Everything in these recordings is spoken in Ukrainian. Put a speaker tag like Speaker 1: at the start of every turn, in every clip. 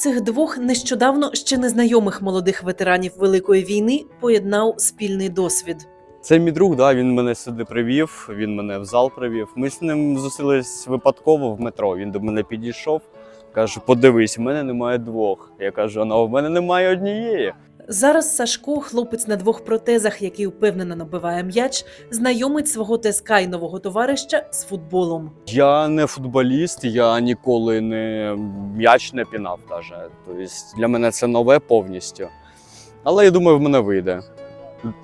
Speaker 1: Цих двох нещодавно ще незнайомих молодих ветеранів Великої війни поєднав спільний досвід.
Speaker 2: Це мій друг, да, він мене сюди привів, він мене в зал привів. Ми з ним зустрілись випадково в метро. Він до мене підійшов, каже: подивись, в мене немає двох. Я кажу, а в мене немає однієї.
Speaker 1: Зараз Сашко, хлопець на двох протезах, який впевнено набиває м'яч, знайомить свого ТСК і нового товариша з футболом.
Speaker 2: Я не футболіст, я ніколи не м'яч не пінав. Даже. Тобто для мене це нове повністю. Але я думаю, в мене вийде.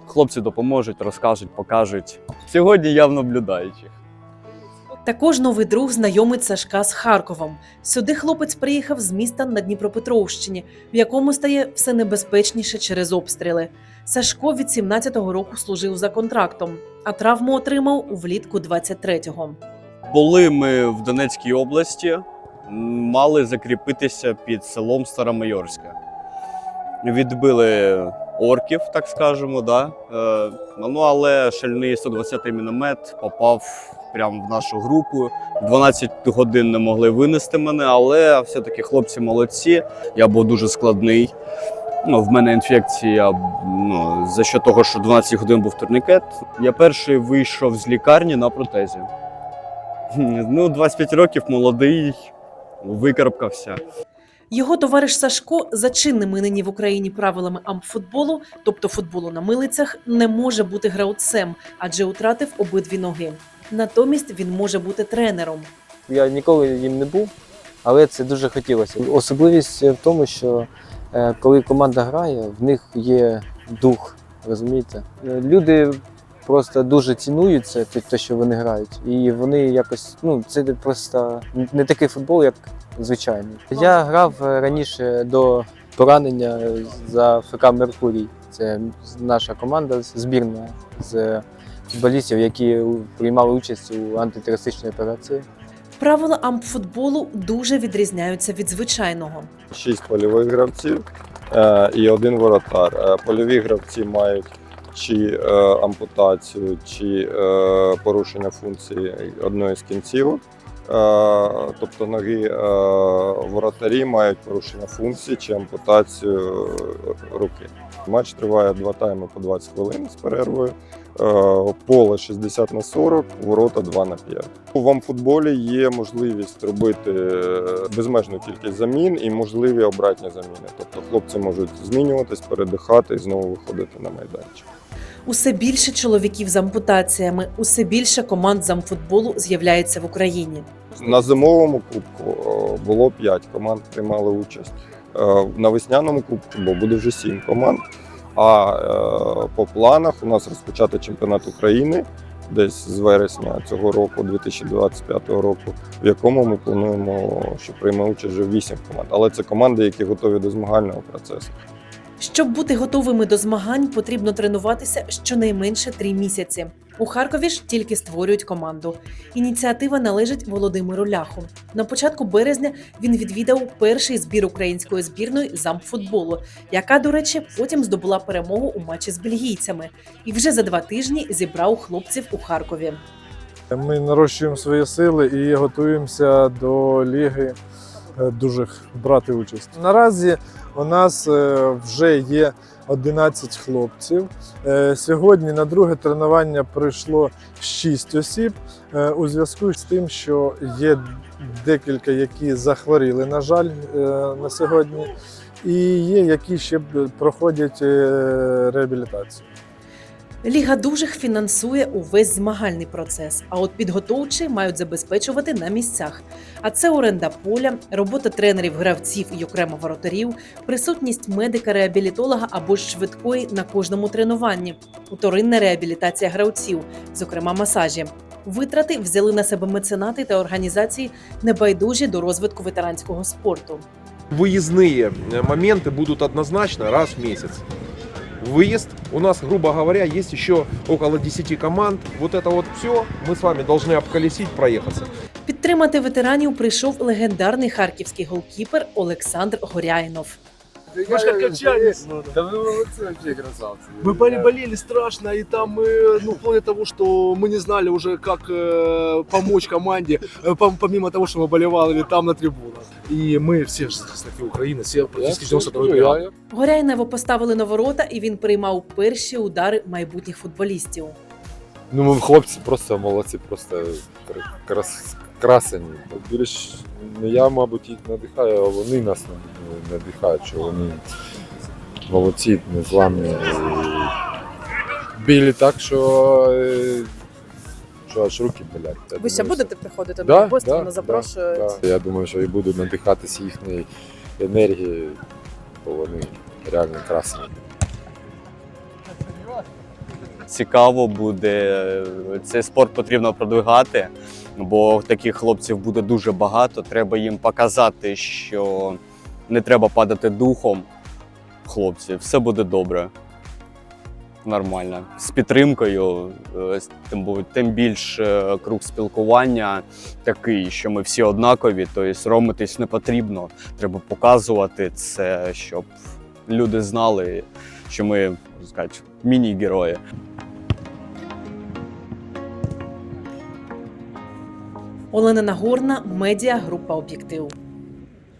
Speaker 2: Хлопці допоможуть, розкажуть, покажуть. Сьогодні я в наблюдаючих.
Speaker 1: Також новий друг знайомить Сашка з Харковом. Сюди хлопець приїхав з міста на Дніпропетровщині, в якому стає все небезпечніше через обстріли. Сашко від 17-го року служив за контрактом, а травму отримав у влітку 23-го.
Speaker 2: Були ми в Донецькій області, мали закріпитися під селом Старомайорське. Відбили орків, так скажемо, да? Е, ну, але шальний 120-й міномет попав прямо в нашу групу. 12 годин не могли винести мене, але все-таки хлопці молодці. Я був дуже складний. Ну, в мене інфекція ну, за що того, що 12 годин був турнікет. Я перший вийшов з лікарні на протезі. Ну, 25 років молодий, викарабкався.
Speaker 1: Його товариш Сашко за чинними нині в Україні правилами амфутболу, тобто футболу на милицях, не може бути гравцем, адже втратив обидві ноги. Натомість він може бути тренером.
Speaker 3: Я ніколи їм не був, але це дуже хотілося. Особливість в тому, що е, коли команда грає, в них є дух, розумієте? Е, Люди просто дуже цінують це, те, те, що вони грають. І вони якось, ну, це просто не такий футбол, як звичайний. Я грав е, раніше до поранення за ФК Меркурій. Це наша команда, збірна з футболістів, які приймали участь у антитерористичній операції.
Speaker 1: Правила амфутболу дуже відрізняються від звичайного.
Speaker 4: шість польових гравців е, і один воротар. Е, Польові гравці мають чи е, ампутацію, чи е, порушення функції одної з кінцівок. Е, тобто ноги е, воротарі мають порушення функції чи ампутацію е, руки. Матч триває два тайми по 20 хвилин з перервою. Поле 60 на 40, ворота 2 на 5. В амфутболі є можливість робити безмежну кількість замін і можливі обратні заміни. Тобто хлопці можуть змінюватись, передихати і знову виходити на майданчик.
Speaker 1: Усе більше чоловіків з ампутаціями, усе більше команд з амфутболу з'являється в Україні.
Speaker 4: На зимовому кубку е, було 5 команд приймали участь. Е, На весняному кубку бо буде вже 7 команд. А е, по планах у нас розпочати чемпіонат України десь з вересня цього року, 2025 року, в якому ми плануємо, що прийме участь вже 8 команд. Але це команди, які готові до змагального процесу.
Speaker 1: Щоб бути готовими до змагань, потрібно тренуватися щонайменше три місяці. У Харкові ж тільки створюють команду. Ініціатива належить Володимиру Ляху. На початку березня він відвідав перший збір української збірної з амфутболу, яка, до речі, потім здобула перемогу у матчі з бельгійцями, і вже за два тижні зібрав хлопців у Харкові.
Speaker 5: Ми нарощуємо свої сили і готуємося до ліги е, дужих брати участь. Наразі у нас е, вже є 11 хлопців. Е, Сьогодні на друге тренування прийшло 6 осіб у зв'язку з тим, що є декілька, які захворіли, на жаль, на сьогодні, і є, які ще проходять реабілітацію.
Speaker 1: Ліга дужих фінансує увесь змагальний процес, а от підготовчі мають забезпечувати на місцях. А це оренда поля, робота тренерів, гравців і окремо воротарів, присутність медика-реабілітолога або ж швидкої на кожному тренуванні, уторинна реабілітація гравців, зокрема масажі. Витрати взяли на себе меценати та організації небайдужі до розвитку ветеранського спорту.
Speaker 6: Выездные э, моменты будут однозначно раз в месяц. Выезд. У нас, грубо говоря, есть еще около 10 команд. Вот это вот все мы с вами должны обколесить, проехаться.
Speaker 1: Підтримати ветеранів прийшов легендарний харківський голкіпер Олександр Горяйнов.
Speaker 7: Мы же как качались.
Speaker 3: Да вы молодцы вообще, красавцы.
Speaker 7: Мы боле- болели страшно, и там, э, ну, вплоть до того, что мы не знали уже, как э, помочь команде, э, пом- помимо того, что мы болевали там на трибунах. И мы все же знаки Украины, все практически 92 бригады.
Speaker 1: Горяйнево поставили на ворота, і він приймав перші удари майбутніх футболістів.
Speaker 8: Ну, ми хлопці просто молодці, просто кра- крас, красені. Більш не я, мабуть, їх надихаю, а вони нас над- надихають, що вони молодці, незламні. Білі так, що, е, що аж руки болять. Я
Speaker 9: Ви ще
Speaker 8: думаю,
Speaker 9: будете приходити
Speaker 8: Да,
Speaker 9: гості,
Speaker 8: да,
Speaker 9: вони запрошують.
Speaker 8: Да. Я думаю, що і буду надихатися їхньою енергією, бо вони реально красні.
Speaker 2: Цікаво буде. Цей спорт потрібно продвигати, бо таких хлопців буде дуже багато. Треба їм показати, що не треба падати духом. Хлопці, все буде добре. Нормально. З підтримкою, е, тим, тим більш е, круг спілкування такий, що ми всі однакові, тобто соромитись не потрібно. Треба показувати це, щоб люди знали, що ми, сказати, міні-герої.
Speaker 1: Олена Нагорна, медіа група Об'єктив.